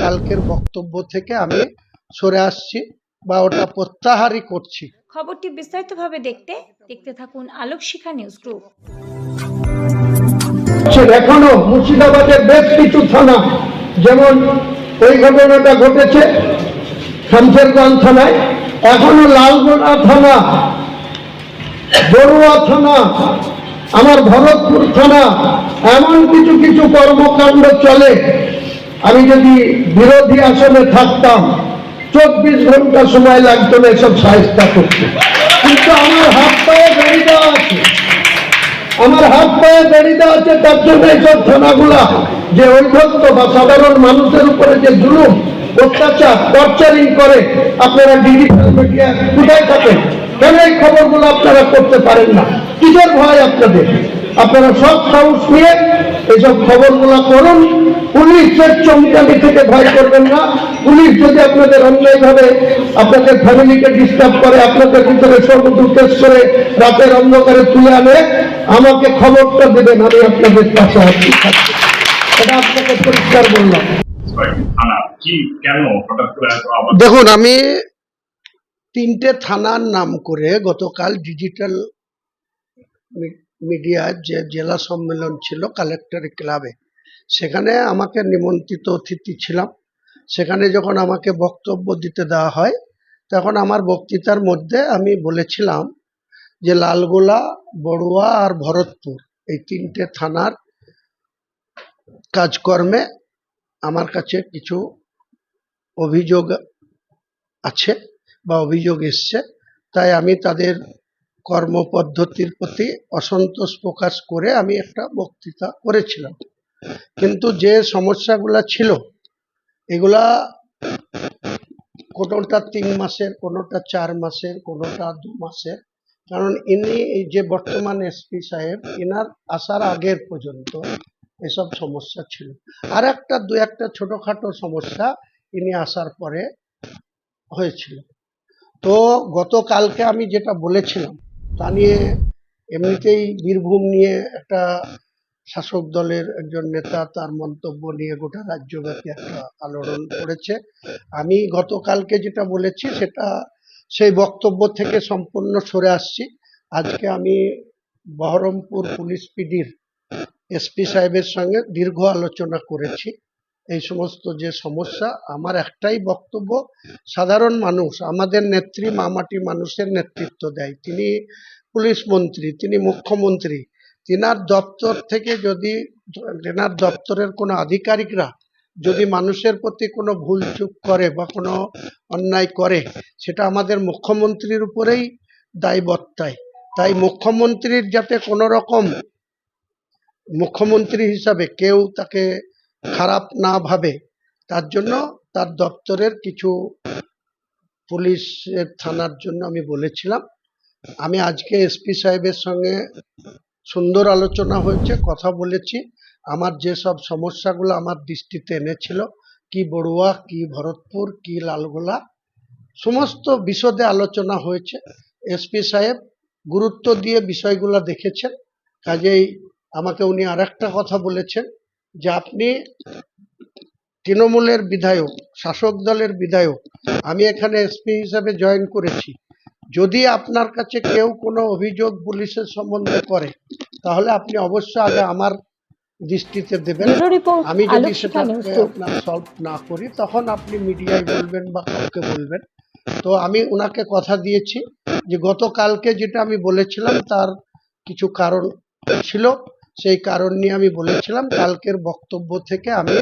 কালকের বক্তব্য থেকে আমি সরে আসছি বা ওটা প্রত্যাহারই করছি। খবরটি বিস্তারিতভাবে দেখতে দেখতে থাকুন আলোক শিখা নিউজ গ্রুপ। এখনও মুর্শিদাবাদের বেশ কিছু থানা যেমন ওই ঘটনাটা ঘটেছে শামশেরগঞ্জ থানায় এখনও লালগোলা থানা বড়ুয়া থানা আমার ভরতপুর থানা এমন কিছু কিছু কর্মকাণ্ড চলে। আমি যদি বিরোধী আসনে থাকতাম, চব্বিশ ঘণ্টা সময় লাগতো না এসব সাহিত্যা করতে। কিন্তু আমার হাত পায়ে বেরিয়ে দেওয়া আছে। আমার হাত পায়ে বেরিয়ে দেওয়া আছে, তার জন্য এইসব থানাগুলা যে ঐধত্য বা সাধারণ মানুষের উপরে যে জুলুম, অত্যাচার, টর্চারিং করে, আপনারা ডিজিটাল মিডিয়া কোথায় থাকেন? কেন এই খবরগুলো আপনারা করতে পারেন না? কিসের ভয় আপনাদের? আপনারা সব সাহস নিয়ে এইসব খবরগুলো করুন পুলিশের চমকানি থেকে ভয় করবেন না। পুলিশ যদি আপনাদের অন্যায়ভাবে আপনাদের ফ্যামিলিকে ডিস্টার্ব করে আপনাদের ভিতরে সর্বদুর্দেশ করে রাতের অন্ধকারে তুলে আনে আমাকে খবরটা দেবেন আমি আপনাদের পাশে আছি। এটা আপনাকে পরিষ্কার বললাম। থানা কি কেন হঠাৎ করে এত আবার দেখুন আমি তিনটে থানার নাম করে গতকাল ডিজিটাল মিডিয়ার যে জেলা সম্মেলন ছিল কালেক্টর ক্লাবে সেখানে আমাকে নিমন্ত্রিত অতিথি ছিলাম। সেখানে যখন আমাকে বক্তব্য দিতে দেওয়া হয়, তখন আমার বক্তৃতার মধ্যে আমি বলেছিলাম যে লালগোলা, বড়ুয়া আর ভরতপুর এই তিনটে থানার কাজকর্মে আমার কাছে কিছু অভিযোগ আছে বা অভিযোগ এসছে। তাই আমি তাদের কর্মপদ্ধতির প্রতি অসন্তোষ প্রকাশ করে আমি একটা বক্তৃতা করেছিলাম। কিন্তু যে সমস্যাগুলা ছিল, এগুলা কোনোটা তিন মাসের, কোনোটা চার মাসের, কোনোটা দু মাসের। কারণ ইনি যে বর্তমান এসপি সাহেব এনার আসার আগের পর্যন্ত এসব সমস্যা ছিল। আর একটা দু একটা ছোটখাটো সমস্যা ইনি আসার পরে হয়েছিল। তো গতকালকে আমি যেটা বলেছিলাম, তা নিয়ে এমনিতেই বীরভূম নিয়ে একটা শাসক দলের একজন নেতা তার মন্তব্য নিয়ে গোটা রাজ্যব্যাপী একটা আলোড়ন করেছে আমি গতকালকে যেটা বলেছি সেটা সেই বক্তব্য থেকে সম্পূর্ণ সরে আসছি। আজকে আমি বহরমপুর পুলিশ পিডির এসপি সাহেবের সঙ্গে দীর্ঘ আলোচনা করেছি। এই সমস্ত যে সমস্যা, আমার একটাই বক্তব্য, সাধারণ মানুষ, আমাদের নেত্রী মামাটি মানুষের নেতৃত্ব দেয়। তিনি পুলিশ মন্ত্রী, তিনি মুখ্যমন্ত্রী তিনার দপ্তর থেকে যদি তেনার দপ্তরের কোনো আধিকারিকরা যদি মানুষের প্রতি কোনো ভুল চুক করে বা কোনো অন্যায় করে, সেটা আমাদের মুখ্যমন্ত্রীর উপরেই দায়বত্তায়। তাই মুখ্যমন্ত্রীর যাতে কোনো রকম মুখ্যমন্ত্রী হিসাবে কেউ তাকে খারাপ না ভাবে, তার জন্য তার দপ্তরের কিছু পুলিশের থানার জন্য আমি বলেছিলাম। আমি আজকে এসপি সাহেবের সঙ্গে সুন্দর আলোচনা হয়েছে, কথা বলেছি। আমার যেসব সমস্যাগুলো আমার দৃষ্টিতে এনেছিল, কি বড়ুয়া, কি ভরতপুর, কি লালগোলা, সমস্ত বিশদে আলোচনা হয়েছে। এসপি সাহেব গুরুত্ব দিয়ে বিষয়গুলো দেখেছেন, কাজেই আমাকে উনি আরেকটা কথা বলেছেন যে আপনি তৃণমূলের বিধায়ক, শাসক দলের বিধায়ক, আমি এখানে এসপি হিসাবে জয়েন করেছি। যদি আপনার কাছে কেউ কোনো অভিযোগ পুলিশের সম্বন্ধে করে তাহলে আপনি অবশ্যই আগে আমার দৃষ্টিতে দেবেন। আমি যদি সেটাকে আপনার সলভ না করি তখন আপনি মিডিয়ায় বলবেন বা কাউকে বলবেন। তো আমি ওনাকে কথা দিয়েছি যে গতকালকে যেটা আমি বলেছিলাম তার কিছু কারণ ছিল সেই কারণ নিয়ে আমি বলেছিলাম। কালকের বক্তব্য থেকে আমি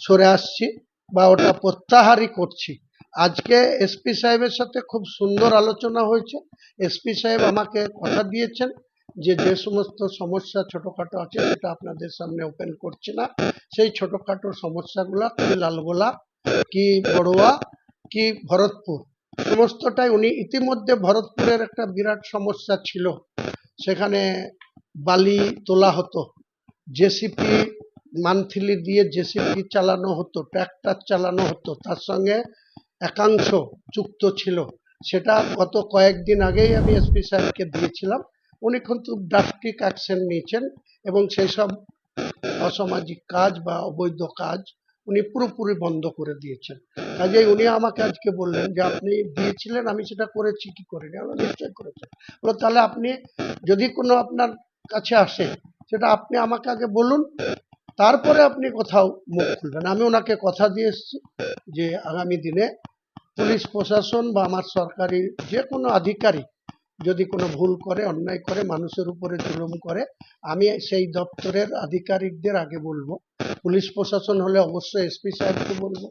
সরে আসছি বা ওটা প্রত্যাহারই করছি। আজকে এসপি সাহেবের সাথে খুব সুন্দর আলোচনা হয়েছে। এসপি সাহেব আমাকে কথা দিয়েছেন যে যে সমস্ত সমস্যা ছোটোখাটো আছে সেটা আপনাদের সামনে ওপেন করছি না। সেই ছোটোখাটো সমস্যাগুলা, কি লালগোলা, কি বড়ুয়া কি ভরতপুর, সমস্তটাই উনি ইতিমধ্যে ভরতপুরের একটা বিরাট সমস্যা ছিল। সেখানে বালি তোলা হতো। জেসিপি মান্থলি দিয়ে জেসিপি চালানো হতো, ট্র্যাক্টর চালানো হতো। তার সঙ্গে একাংশ যুক্ত ছিল। সেটা গত কয়েকদিন আগেই আমি এসপি সাহেবকে দিয়েছিলাম। উনি কিন্তু ড্রাফটিক অ্যাকশন নিয়েছেন এবং সেই সব অসামাজিক কাজ বা অবৈধ কাজ উনি পুরোপুরি বন্ধ করে দিয়েছেন। কাজেই উনি আমাকে আজকে বললেন যে, আপনি দিয়েছিলেন, আমি সেটা করেছি, কি করিনি? আমরা নিশ্চয় করেছেন। বলল, তাহলে আপনি যদি কোনো আপনার কাছে আসে, সেটা আপনি আমাকে আগে বলুন, তারপরে আপনি কোথাও মুখ খুলবেন। আমি ওনাকে কথা দিয়ে এসেছি যে, আগামী দিনে পুলিশ প্রশাসন বা আমার সরকারি যে কোনো আধিকারিক যদি কোনো ভুল করে, অন্যায় করে, মানুষের উপরে জুলুম করে, আমি সেই দপ্তরের আধিকারিকদের আগে বলব। পুলিশ প্রশাসন হলে অবশ্যই এসপি সাহেবকে বলব।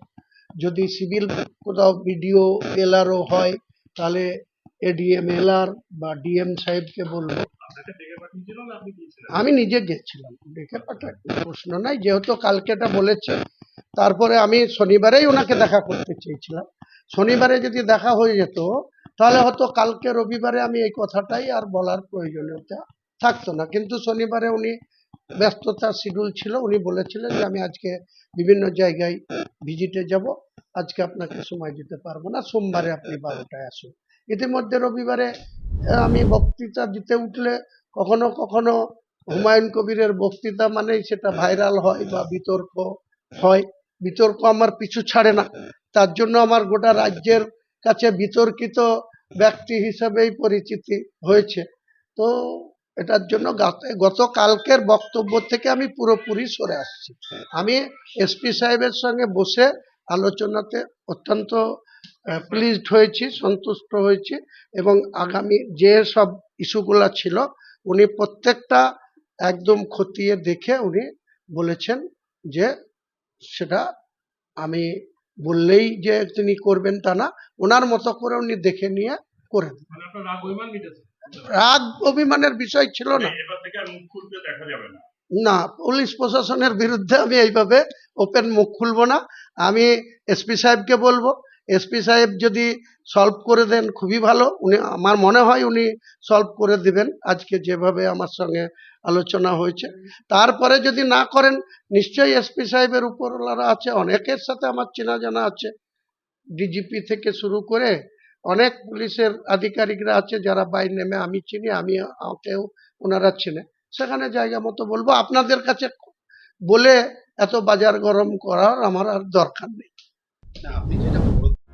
যদি সিভিল কোথাও বিডিও এলআরও হয়, তাহলে এডিএম এলআর বা ডিএম সাহেবকে বলব। আমি নিজে গেছিলাম। ডেকে পাঠাই প্রশ্ন নাই, যেহেতু কালকে এটা বলেছে, তারপরে আমি শনিবারেই ওনাকে দেখা করতে চেয়েছিলাম। শনিবারে যদি দেখা হয়ে যেত, তাহলে হয়তো কালকে রবিবারে আমি এই কথাটাই আর বলার প্রয়োজনীয়তা থাকতো না। কিন্তু শনিবারে উনি ব্যস্ততা শিডিউল ছিল, উনি বলেছিলেন যে আমি আজকে বিভিন্ন জায়গায় ভিজিটে যাব, আজকে আপনাকে সময় দিতে পারব না, সোমবারে আপনি বারোটায় আসুন। ইতিমধ্যে রবিবারে আমি বক্তৃতা দিতে উঠলে কখনো কখনো হুমায়ুন কবিরের বক্তৃতা মানেই সেটা ভাইরাল হয় বা বিতর্ক হয়। বিতর্ক আমার পিছু ছাড়ে না। তার জন্য আমার গোটা রাজ্যের কাছে বিতর্কিত ব্যক্তি হিসেবেই পরিচিতি হয়েছে। তো এটার জন্য গাত- গতকালকের বক্তব্য থেকে আমি পুরোপুরি সরে আসছি। আমি এসপি সাহেবের সঙ্গে বসে আলোচনাতে অত্যন্ত প্লিজড হয়েছি, সন্তুষ্ট হয়েছি এবং আগামী যে সব ইস্যুগুলা ছিল, উনি প্রত্যেকটা একদম খতিয়ে দেখে উনি বলেছেন যে সেটা আমি বললেই যে তিনি করবেন তা না ওনার মতো করে উনি দেখে নিয়ে করে। মানে রাগ অভিমানের বিষয় ছিল না। না পুলিশ প্রশাসনের বিরুদ্ধে আমি এইভাবে ওপেন মুখ খুলবো না। আমি এসপি সাহেবকে বলব এসপি সাহেব যদি সলভ করে দেন খুবই ভালো। উনি, আমার মনে হয় উনি সলভ করে দিবেন আজকে যেভাবে আমার সঙ্গে আলোচনা হয়েছে। তারপরে যদি না করেন, নিশ্চয়ই এসপি সাহেবের উপরওয়ালারা আছে, অনেকের সাথে আমার চেনা জানা আছে। ডিজিপি থেকে শুরু করে অনেক পুলিশের আধিকারিকরা আছে, যারা বাই নেমে আমি চিনি, আমি আমাকেও ওনারা চেনে। সেখানে জায়গা মতো বলব, আপনাদের কাছে বলে এত বাজার গরম করার আমার আর দরকার নেই।